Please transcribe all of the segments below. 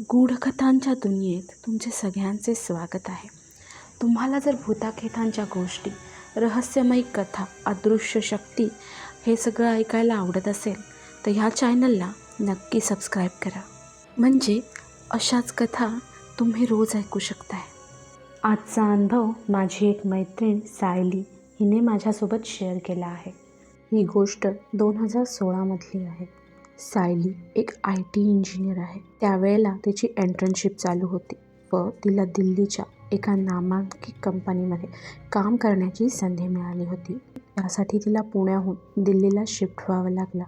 गूढकथांच्या दुनियेत तुमचे सगळ्यांचे स्वागत आहे. तुम्हाला जर भूताखेतांच्या गोष्टी रहस्यमयी कथा अदृश्य शक्ती हे सगळं ऐकायला आवडत असेल तर ह्या चॅनलला नक्की सबस्क्राईब करा. म्हणजे अशाच कथा तुम्ही रोज ऐकू शकताय. आजचा अनुभव माझी एक मैत्रीण सायली हिने माझ्यासोबत शेअर केला आहे. ही गोष्ट दोन हजार सोळामधली आहे. सायली एक आय टी इंजिनियर आहे. त्यावेळेला तिची एंट्रनशिप चालू होती व तिला दिल्लीच्या एका नामांकित कंपनीमध्ये काम करण्याची संधी मिळाली होती. त्यासाठी तिला पुण्याहून दिल्लीला शिफ्ट व्हावं लागलं.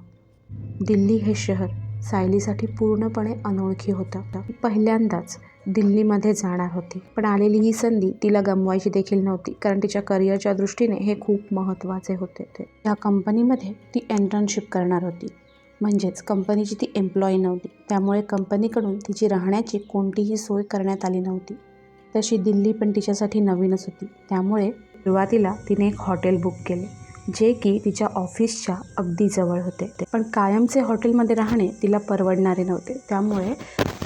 दिल्ली हे शहर सायलीसाठी पूर्णपणे अनोळखी होतं. पहिल्यांदाच दिल्लीमध्ये जाणार होती. पण आलेली ही संधी तिला गमवायची देखील नव्हती कारण तिच्या करिअरच्या दृष्टीने हे खूप महत्त्वाचे होते ते. या कंपनीमध्ये ती एंट्रनशिप करणार होती. म्हणजेच कंपनीची ती एम्प्लॉई नव्हती. त्यामुळे कंपनीकडून तिची राहण्याची कोणतीही सोय करण्यात आली नव्हती. तशी दिल्ली पण तिच्यासाठी नवीनच होती. त्यामुळे सुरुवातीला तिने एक हॉटेल बुक केले जे की तिच्या ऑफिसच्या अगदी जवळ होते. पण कायमचे हॉटेलमध्ये राहणे तिला परवडणारे नव्हते. त्यामुळे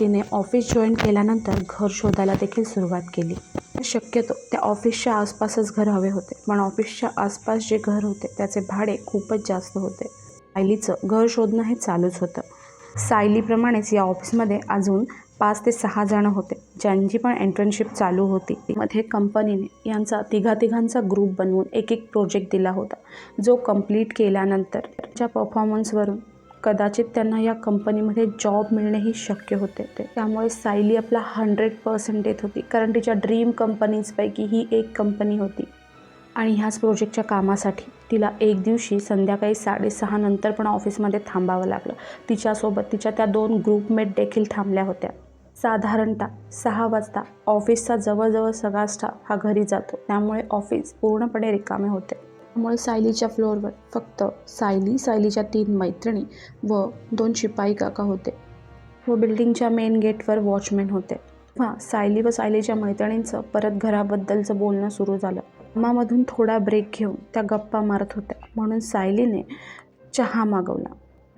तिने ऑफिस जॉईन केल्यानंतर घर शोधायला देखील सुरुवात केली. शक्यतो त्या ऑफिसच्या आसपासच घर हवे होते. पण ऑफिसच्या आसपास जे घर होते त्याचे भाडे खूपच जास्त होते. सायलीचं घर शोधणं हे चालूच होतं. सायलीप्रमाणेच या ऑफिसमध्ये अजून पाच ते सहा जणं होते ज्यांची पण एंट्रनशिप चालू होती. मध्ये कंपनीने यांचा तिघा तिघांचा ग्रुप बनवून एक एक प्रोजेक्ट दिला होता जो कंप्लीट केल्यानंतर त्याच्या परफॉर्मन्सवरून कदाचित त्यांना या कंपनीमध्ये जॉब मिळणेही शक्य होते. ते त्यामुळे सायली आपला हंड्रेड पर्सेंट देत होती कारण तिच्या ड्रीम कंपनीजपैकी ही एक कंपनी होती. आणि ह्याच प्रोजेक्टच्या कामासाठी तिला एक दिवशी संध्याकाळी साडेसहा नंतर पण ऑफिसमध्ये थांबावं लागलं. तिच्यासोबत तिच्या त्या दोन ग्रुपमेट देखील थांबल्या होत्या. साधारणतः सहा वाजता ऑफिसचा जवळजवळ सगळा स्टाफ हा घरी जातो. त्यामुळे ऑफिस पूर्णपणे रिकामे होते. त्यामुळे सायलीच्या फ्लोअरवर फक्त सायली सायलीच्या तीन मैत्रिणी व दोन शिपाई काका होते. व बिल्डिंगच्या मेन गेटवर वॉचमॅन होते. तेव्हा सायली व सायलीच्या मैत्रिणींचं परत घराबद्दलचं बोलणं सुरू झालं. कामामधून थोडा ब्रेक घेऊन त्या गप्पा मारत होत्या. म्हणून सायलीने चहा मागवला.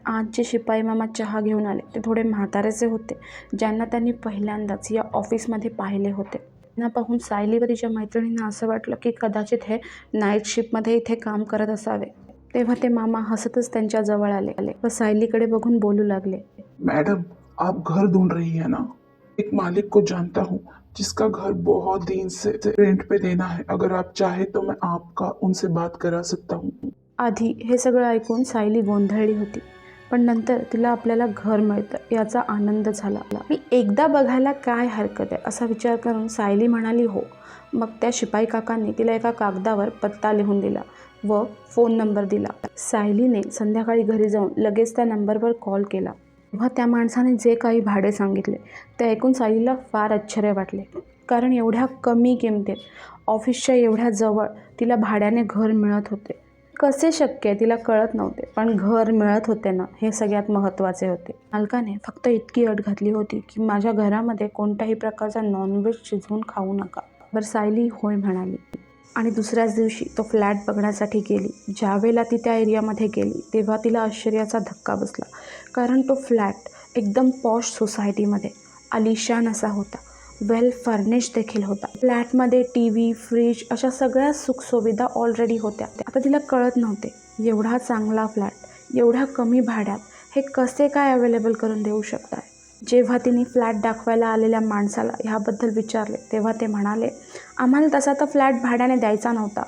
आजचे शिपाई मामा चहा घेऊन आले. ते थोडे म्हातारेचे होते ज्यांना त्यांनी पहिल्यांदाच या ऑफिसमध्ये पाहिले होते. त्यांना पाहून सायली व तिच्या मैत्रिणींना असं वाटलं की कदाचित हे नाईट शिपमध्ये इथे काम करत असावे. तेव्हा ते मामा हसतच त्यांच्या जवळ आले. आले व सायलीकडे बघून बोलू लागले. मॅडम आप घर ढूंढ रही है ना? एक मालिक को जानता हूँ जिसका घर बहुत दिन से रेंट पे देना है। अगर आप चाहे तो मैं आपका उनसे बात करा सकता हूँ। आधी हे सगळं ऐकून सायली गोंधळली होती पण नंतर तिला आपल्याला घर मिळतं याचा आनंद झाला. मी एकदा बघायला काय हरकत आहे? असा विचार करून सायली म्हणाली हो. मग त्या शिपाई काकांनी तिला एका कागदावर पत्ता लिहून दिला व फोन नंबर दिला. सायलीने संध्याकाळी घरी जाऊन लगेच त्या नंबरवर कॉल केला. तेव्हा त्या माणसाने जे काही भाडे सांगितले ते ऐकून सायलीला फार आश्चर्य वाटले. कारण एवढ्या कमी किमतीत ऑफिसच्या एवढ्या जवळ तिला भाड्याने घर मिळत होते. कसे शक्य आहे तिला कळत नव्हते पण घर मिळत होते ना हे सगळ्यात महत्त्वाचे होते. मालकाने फक्त इतकी अट घातली होती की माझ्या घरामध्ये कोणत्याही प्रकारचा नॉनव्हेज शिजवून खाऊ नका. बरं सायली होय म्हणाली. आणि दुसऱ्याच दिवशी तो फ्लॅट बघण्यासाठी गेली. ज्यावेळेला ती त्या एरियामध्ये गेली तेव्हा तिला आश्चर्याचा धक्का बसला. कारण तो फ्लॅट एकदम पॉश सोसायटीमध्ये आलिशान असा होता. वेल फर्निश देखील होता. फ्लॅटमध्ये टी व्ही फ्रीज अशा सगळ्या सुखसुविधा ऑलरेडी होत्या. आता तिला कळत नव्हते एवढा चांगला फ्लॅट एवढ्या कमी भाड्यात हे कसे काय अवेलेबल करून देऊ शकताय जेव्हा तिने फ्लॅट दाखवायला आलेल्या माणसाला ह्याबद्दल विचारले तेव्हा ते म्हणाले आम्हाला तसा तर फ्लॅट भाड्याने द्यायचा नव्हता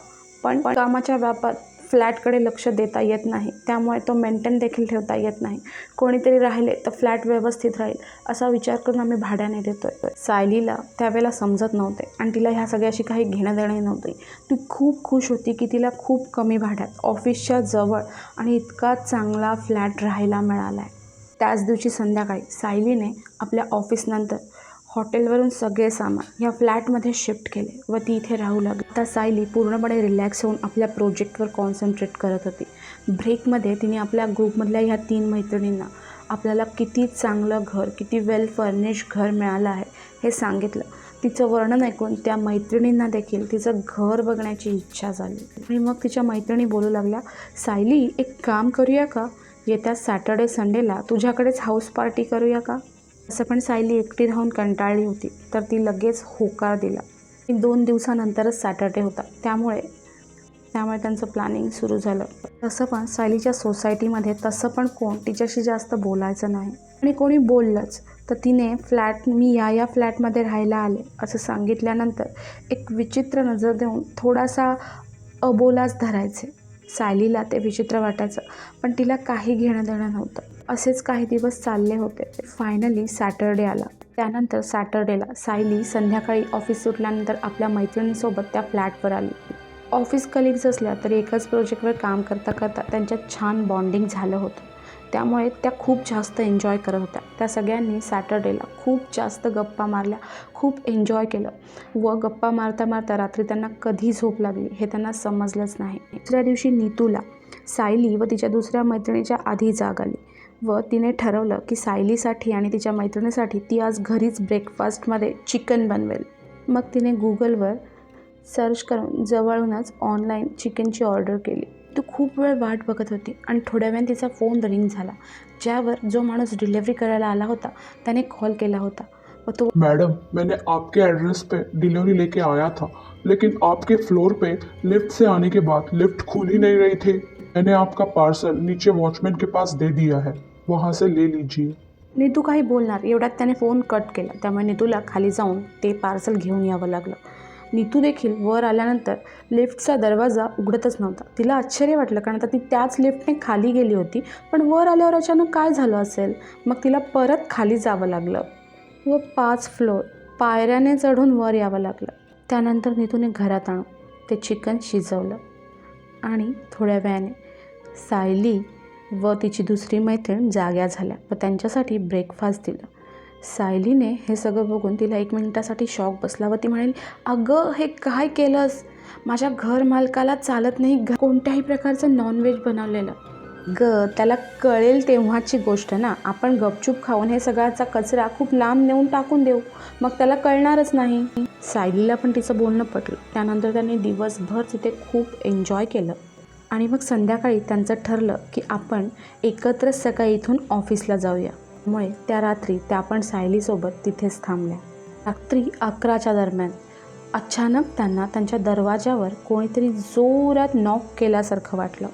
पण कामाच्या व्यापात फ्लॅटकडे लक्ष देता येत नाही त्यामुळे तो मेंटेन देखील ठेवता येत नाही. कोणीतरी राहिले तर फ्लॅट व्यवस्थित राहील असा विचार करून आम्ही भाड्याने देतोय. सायलीला त्यावेळेला समजत नव्हते आणि तिला ह्या सगळ्याशी काही घेणं देणं नव्हते. ती खूप खुश होती की तिला खूप कमी भाड्यात ऑफिसच्या जवळ आणि इतका चांगला फ्लॅट राहायला मिळाला आहे त्याच दिवशी संध्याकाळी सायलीने आपल्या ऑफिसनंतर हॉटेलवरून सगळे सामान ह्या फ्लॅटमध्ये शिफ्ट केले व ती इथे राहू लागली. आता सायली पूर्णपणे रिलॅक्स होऊन आपल्या प्रोजेक्टवर कॉन्सन्ट्रेट करत होती. ब्रेकमध्ये तिने आपल्या ग्रुपमधल्या ह्या तीन मैत्रिणींना आपल्याला किती चांगलं घर किती वेल फर्निश घर मिळालं आहे हे सांगितलं. तिचं वर्णन ऐकून त्या मैत्रिणींना देखील तिचं घर बघण्याची इच्छा झाली. आणि मग तिच्या मैत्रिणी बोलू लागल्या सायली एक काम करूया का? येत्या सॅटर्डे संडेला तुझ्याकडेच हाऊस पार्टी करूया का? असं पण सायली एकटी राहून कंटाळली होती तर ती लगेच होकार दिला. दोन दिवसानंतरच सॅटर्डे होता. त्यामुळे त्यामुळे त्यांचं प्लॅनिंग सुरू झालं. तसं पण सायलीच्या सोसायटीमध्ये तसं पण कोण तिच्याशी जास्त बोलायचं नाही. आणि कोणी बोललंच तर तिने फ्लॅट मी या या फ्लॅटमध्ये राहायला आले असं सांगितल्यानंतर एक विचित्र नजर देऊन थोडासा अबोलाच धरायचे. सायलीला ते विचित्र वाटायचं. पण तिला काही घेणं देणं नव्हतं. असेच काही दिवस चालले होते. फायनली सॅटर्डे आला. त्यानंतर सॅटर्डेला सायली संध्याकाळी ऑफिस सुटल्यानंतर आपल्या मैत्रिणीसोबत त्या फ्लॅटवर आली. ऑफिस कलिग्ज असल्या तरी एकाच प्रोजेक्टवर काम करता करता त्यांच्यात छान बॉन्डिंग झालं होतं. त्यामुळे त्या खूप जास्त एन्जॉय करत होत्या. त्या सगळ्यांनी सॅटर्डेला खूप जास्त गप्पा मारल्या खूप एन्जॉय केलं व गप्पा मारता मारता रात्री त्यांना कधी झोप लागली हे त्यांना समजलंच नाही. दुसऱ्या दिवशी नीतूला सायली व तिच्या दुसऱ्या मैत्रिणीच्या आधी जाग आली व तिने ठरवलं की सायलीसाठी आणि तिच्या मैत्रिणीसाठी ती आज घरीच ब्रेकफास्टमध्ये चिकन बनवेल. मग तिने गुगलवर सर्च करून जवळूनच ऑनलाईन चिकनची ऑर्डर केली. खूप वेळ वाट बघत होती आणि थोड्या वेळाने तिचा फ़ोन रिंग झाला ज्यावर जो माणूस डिलेवरी करायला आला होता त्याने कॉल केला होता. व तो मैडम मैंने आपके एड्रेस पे डिलीवरी लेके आया था लेकिन आपके फ्लोर पे लिफ्ट से आने के बाद लिफ्ट खुल ही नहीं रही थी। मैंने आपका पार्सल नीचे वॉचमैन के पास दे दिया है वहाँ से ले लीजिए। नीतू काही बोलणार एवढ्यात त्याने फ़ोन कट केला. त्यामुळे नीतूला खाली जाऊन ते पार्सल घेऊन यावं लागलं. नीतू देखील वर आल्यानंतर लिफ्टचा दरवाजा उघडतच नव्हता. तिला आश्चर्य वाटलं कारण आता ती त्याच लिफ्टने खाली गेली होती पण वर आल्यावर अचानक काय झालं असेल? मग तिला परत खाली जावं लागलं व पाच फ्लोअर पायऱ्याने चढून वर यावं लागलं. त्यानंतर नीतूने घरात आणून ते चिकन शिजवलं आणि थोड्या वेळाने सायली व तिची दुसरी मैत्रीण जाग्या झाल्या व त्यांच्यासाठी ब्रेकफास्ट दिलं. सायलीने हे सगळं बघून तिला एक मिनिटासाठी शॉक बसला व ती म्हणाली अगं हे काय केलंस? माझ्या घर मालकाला चालत नाही घ कोणत्याही प्रकारचं नॉनव्हेज बनवलेलं. ग त्याला कळेल तेव्हाची गोष्ट ना. आपण गपचूप खाऊन हे सगळ्याचा कचरा खूप लांब नेऊन टाकून देऊ. मग त्याला कळणारच नाही. सायलीला पण तिचं बोलणं पटलं. त्यानंतर त्यांनी दिवसभर तिथे खूप एन्जॉय केलं. आणि मग संध्याकाळी त्यांचं ठरलं की आपण एकत्र सकाळी इथून ऑफिसला जाऊया. त्यामुळे त्या रात्री त्या पण सायलीसोबत तिथेच थांबल्या. रात्री अकराच्या दरम्यान अचानक त्यांना त्यांच्या दरवाजावर कोणीतरी जोरात नॉक केल्यासारखं वाटलं.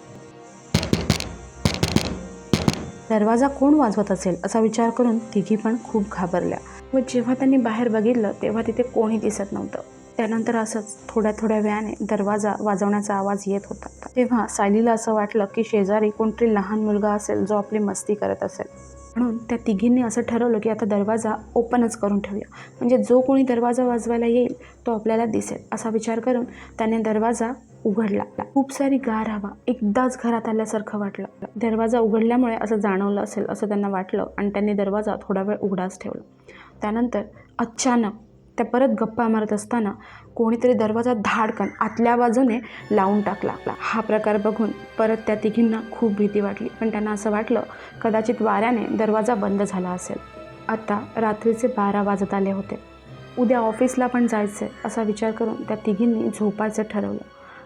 दरवाजा कोण वाजवत असेल असा विचार करून तिघी पण खूप घाबरल्या. व जेव्हा त्यांनी बाहेर बघितलं तेव्हा तिथे कोणी दिसत नव्हतं. त्यानंतर असंच थोड्या थोड्या वेळाने दरवाजा वाजवण्याचा आवाज येत होता. तेव्हा सायलीला असं वाटलं की शेजारी कोणतरी लहान मुलगा असेल जो आपली मस्ती करत असेल. म्हणून त्या तिघींनी असं ठरवलं की आता दरवाजा ओपनच करून ठेवूया. म्हणजे जो कोणी दरवाजा वाजवायला येईल तो आपल्याला दिसेल असा विचार करून त्याने दरवाजा उघडला. खूप सारी गार हवा एकदाच घरात आल्यासारखं वाटलं. दरवाजा उघडल्यामुळे असं जाणवलं असेल असं त्यांना वाटलं आणि त्यांनी दरवाजा थोडा वेळ उघडाच ठेवला. त्यानंतर अचानक त्या परत गप्पा मारत असताना कोणीतरी दरवाजा धाडकन आतल्या बाजूने लावून टाकला हा प्रकार बघून परत त्या तिघींना खूप भीती वाटली. पण त्यांना असं वाटलं कदाचित वाऱ्याने दरवाजा बंद झाला असेल. आता रात्रीचे बारा वाजत आले होते. उद्या ऑफिसला पण जायचं असा विचार करून त्या तिघींनी झोपायचं ठरवलं.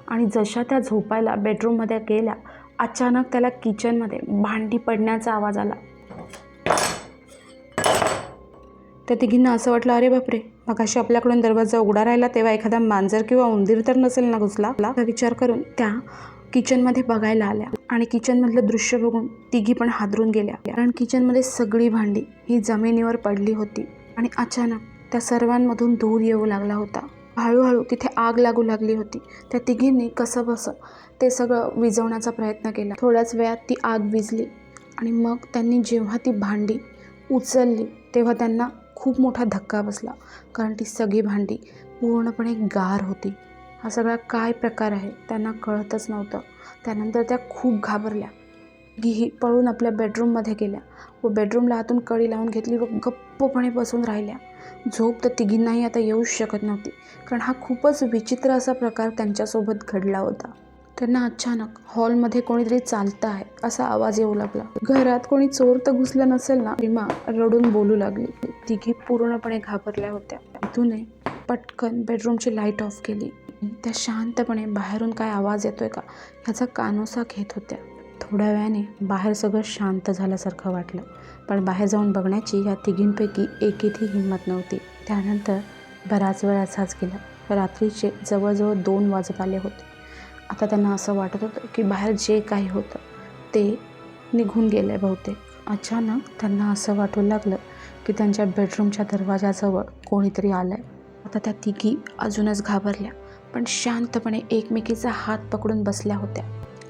आणि जशा त्या झोपायला बेडरूममध्ये गेल्या अचानक त्याला किचनमध्ये भांडी पडण्याचा आवाज आला. त्या तिघींना असं वाटलं अरे बापरे मग अशी आपल्याकडून दरवाजा उघडा राहिला तेव्हा एखादा मांजर किंवा उंदीर तर नसेल ना घुसला? विचार करून त्या किचनमध्ये बघायला आल्या. आणि किचनमधलं दृश्य बघून तिघी पण हादरून गेल्या. कारण किचनमध्ये सगळी भांडी ही जमिनीवर पडली होती. आणि अचानक त्या सर्वांमधून धूर येऊ लागला होता. हळूहळू तिथे आग लागू लागली होती. त्या तिघींनी कसं बसं ते सगळं विजवण्याचा प्रयत्न केला. थोड्याच वेळात ती आग विजली आणि मग त्यांनी जेव्हा ती भांडी उचलली तेव्हा त्यांना खूप मोठा धक्का बसला कारण ती सगळी भांडी पूर्णपणे गार होती. हा सगळा काय प्रकार आहे त्यांना कळतच नव्हतं. त्यानंतर त्या खूप घाबरल्या. गिही पळून आपल्या बेडरूममध्ये गेल्या व बेडरूमला हातून कडी लावून घेतली व गप्पपणे बसून राहिल्या. झोप तर तिघींनाही आता येऊच शकत नव्हती कारण हा खूपच विचित्र असा प्रकार त्यांच्यासोबत घडला होता. त्यांना अचानक हॉलमध्ये कोणीतरी चालतं आहे असा आवाज येऊ लागला. घरात कोणी चोर तर घुसलं नसेल ना? रीमा रडून बोलू लागली. तिघी पूर्णपणे घाबरल्या होत्या. तिथूने पटकन बेडरूमची लाइट ऑफ केली. त्या शांतपणे बाहेरून काय आवाज येतोय का ह्याचा कानोसा घेत होत्या. थोड्या वेळाने बाहेर सगळं शांत झाल्यासारखं वाटलं. पण बाहेर जाऊन बघण्याची या तिघींपैकी एकीतही हिंमत नव्हती. त्यानंतर बराच वेळ असाच गेला. रात्रीचे जवळजवळ दोन वाजत आले होते. आता त्यांना असं वाटत होतं की बाहेर जे काही होतं ते निघून गेलं आहे बहुतेक. अचानक त्यांना असं वाटू लागलं की त्यांच्या बेडरूमच्या दरवाजाजवळ कोणीतरी आलं आहे आता त्या तिघी अजूनच घाबरल्या पण शांतपणे एकमेकीचा हात पकडून बसल्या होत्या.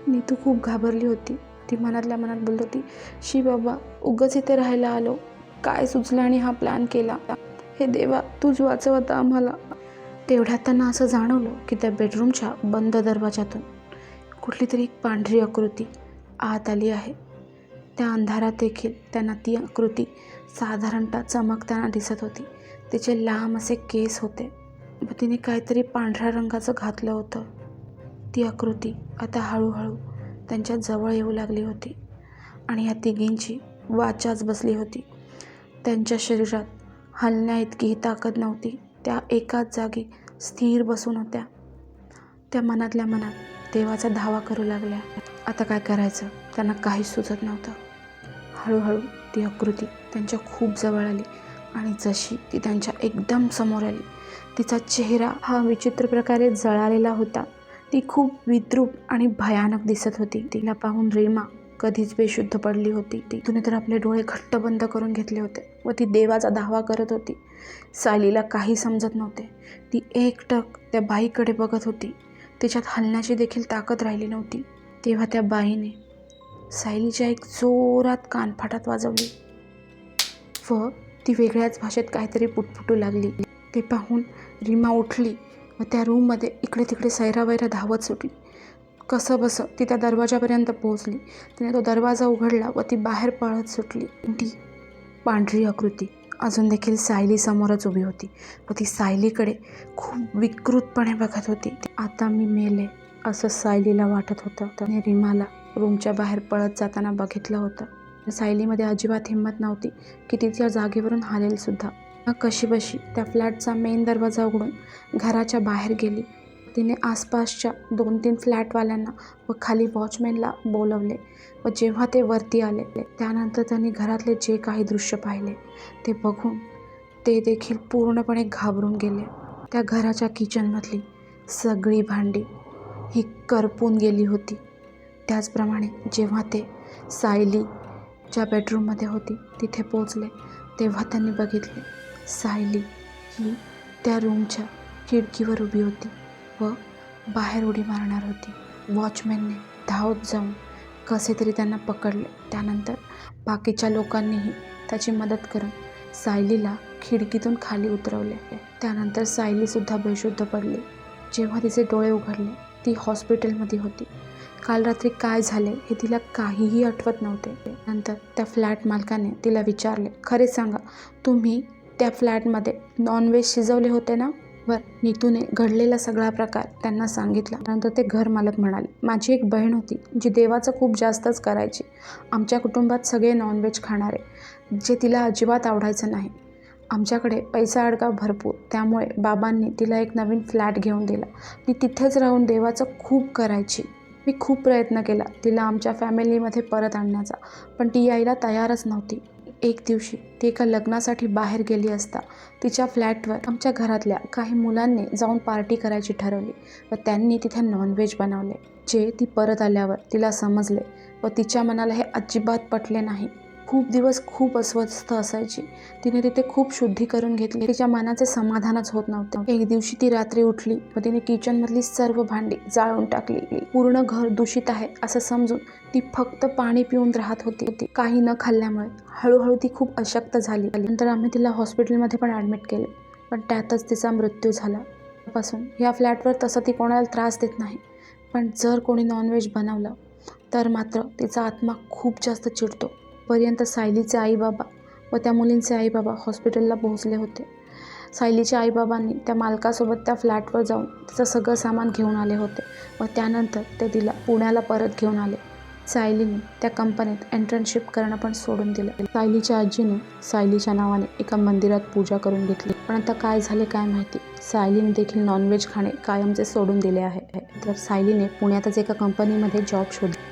नीतू खूप घाबरली होती. ती मनातल्या मनात बोलत होती शी बाबा उगच इथे राहायला आलो. काय सुचलं आणि हा प्लॅन केला? हे देवा तूच वाचवता आम्हाला. तेवढ्यात त्यांना असं जाणवलं की त्या बेडरूमच्या बंद दरवाजातून कुठली तरी एक पांढरी आकृती आत आली आहे. त्या अंधारात देखील त्यांना ती आकृती साधारणतः चमकताना दिसत होती. तिचे लांब असे केस होते व तिने काहीतरी पांढऱ्या रंगाचं घातलं होतं. ती आकृती आता हळूहळू त्यांच्या जवळ येऊ लागली होती आणि ह्या तिघींची वाचाच बसली होती. त्यांच्या शरीरात हलण्या इतकीही ताकद नव्हती त्या एकाच जागी स्थिर बसून होत्या. त्या मनातल्या मनात देवाचा धावा करू लागल्या. आता काय करायचं? त्यांना काहीच सुचत नव्हतं. हळूहळू ती आकृती त्यांच्या खूप जवळ आली आणि जशी ती त्यांच्या एकदम समोर आली तिचा चेहरा हा विचित्र प्रकारे जळालेला होता. ती खूप विद्रूप आणि भयानक दिसत होती. तिला पाहून रेमा कधीच बेशुद्ध पडली होती ती. तिने तर आपले डोळे घट्ट बंद करून घेतले होते व ती देवाचा धावा करत होती. सायलीला काही समजत नव्हते. ती एकटक त्या बाईकडे बघत होती. तिच्यात हलण्याची देखील ताकद राहिली नव्हती. तेव्हा त्या बाईने सायलीच्या एक जोरात कानफाटात वाजवली. व ती वेगळ्याच भाषेत काहीतरी पुटपुटू लागली. ते पाहून रीमा उठली व त्या रूममध्ये इकडे तिकडे सैरावैरा धावत सुटली. कसंबसं ती त्या दरवाजापर्यंत पोहोचली. तिने तो दरवाजा उघडला व ती बाहेर पळत सुटली. ती पांढरी आकृती. अजून देखील सायली समोरच उभी होती व ती सायलीकडे खूप विकृतपणे बघत होती. आता मी मेले असं सायलीला वाटत होतं. त्याने रिमाला रूमच्या बाहेर पळत जाताना बघितलं होतं. सायलीमध्ये अजिबात हिंमत नव्हती की ती त्या जागेवरून हालेलसुद्धा कशीबशी मग कशी बशी त्या फ्लॅटचा मेन दरवाजा उघडून घराच्या बाहेर गेली. तिने आसपासच्या दोन तीन फ्लॅटवाल्यांना व खाली वॉचमॅनला बोलवले व जेव्हा ते वरती आले त्यानंतर त्यांनी घरातले जे काही दृश्य पाहिले ते बघून ते देखील पूर्णपणे घाबरून गेले. त्या घराच्या किचनमधली सगळी भांडी ही करपून गेली होती. त्याचप्रमाणे जेव्हा ते सायली ज्या बेडरूममध्ये होती तिथे पोचले तेव्हा त्यांनी बघितले सायली ही त्या रूमच्या खिडकीवर उभी होती. व बाहेर उडी मारणार होती. वॉचमॅनने धावत जाऊन कसे तरी त्यांना पकडले. त्यानंतर बाकीच्या लोकांनीही त्याची मदत करून सायलीला खिडकीतून खाली उतरवले. त्यानंतर सायलीसुद्धा बेशुद्ध पडली. जेव्हा तिचे डोळे उघडले ती हॉस्पिटलमध्ये होती. काल रात्री काय झाले हे तिला काहीही आठवत नव्हते. नंतर त्या फ्लॅट मालकाने तिला विचारले खरे सांगा तुम्ही त्या फ्लॅटमध्ये नॉनव्हेज शिजवले होते ना? वर नीतूने घडलेला सगळा प्रकार त्यांना सांगितला. नंतर ते घर मालक म्हणाले माझी एक बहीण होती जी देवाचं खूप जास्तच करायची. आमच्या कुटुंबात सगळे नॉनव्हेज खाणारे जे तिला अजिबात आवडायचं नाही. आमच्याकडे पैसा अडका भरपूर त्यामुळे बाबांनी तिला एक नवीन फ्लॅट घेऊन दिला. ती तिथेच राहून देवाचं खूप करायची. मी खूप प्रयत्न केला तिला आमच्या फॅमिलीमध्ये परत आणण्याचा पण ती यायला तयारच नव्हती. एक दिवशी ती एका लग्नासाठी बाहेर गेली असता तिच्या फ्लॅटवर आमच्या घरातल्या काही मुलांनी जाऊन पार्टी करायची ठरवली व त्यांनी तिथे नॉनव्हेज बनवले. जे ती परत आल्यावर तिला समजले व तिच्या मनाला हे अजिबात पटले नाही. खूप दिवस खूप अस्वस्थ असायची. तिने तिथे खूप शुद्धी करून घेतले. तिच्या मनाचे समाधानच होत नव्हते. एक दिवशी ती रात्री उठली व तिने किचनमधली सर्व भांडी जाळून टाकली. पूर्ण घर दूषित आहे असं समजून ती फक्त पाणी पिऊन राहत होती. काही न खाल्ल्यामुळे हळूहळू ती खूप अशक्त झाली. नंतर आम्ही तिला हॉस्पिटलमध्ये पण ॲडमिट केले. पण त्यातच तिचा मृत्यू झाला. पासून या फ्लॅटवर तसं ती कोणाला त्रास देत नाही. पण जर कोणी नॉनव्हेज बनवलं तर मात्र तिचा आत्मा खूप जास्त चिडतो. पर्यंत सायलीचे आईबाबा व त्या मुलींचे आईबाबा हॉस्पिटलला पोहोचले होते. सायलीच्या आईबाबांनी त्या मालकासोबत त्या फ्लॅटवर जाऊन तिचं सगळं सामान घेऊन आले होते व त्यानंतर ते तिला पुण्याला परत घेऊन आले. सायलीने त्या कंपनीत एंटर्नशिप करणं पण सोडून दिलं. सायलीच्या आजीने सायलीच्या नावाने एका मंदिरात पूजा करून घेतली. पण आता काय झाले काय माहिती? सायलीने देखील नॉनव्हेज खाणे कायमचे सोडून दिले आहे. तर सायलीने पुण्यातच एका कंपनीमध्ये जॉब शोधला.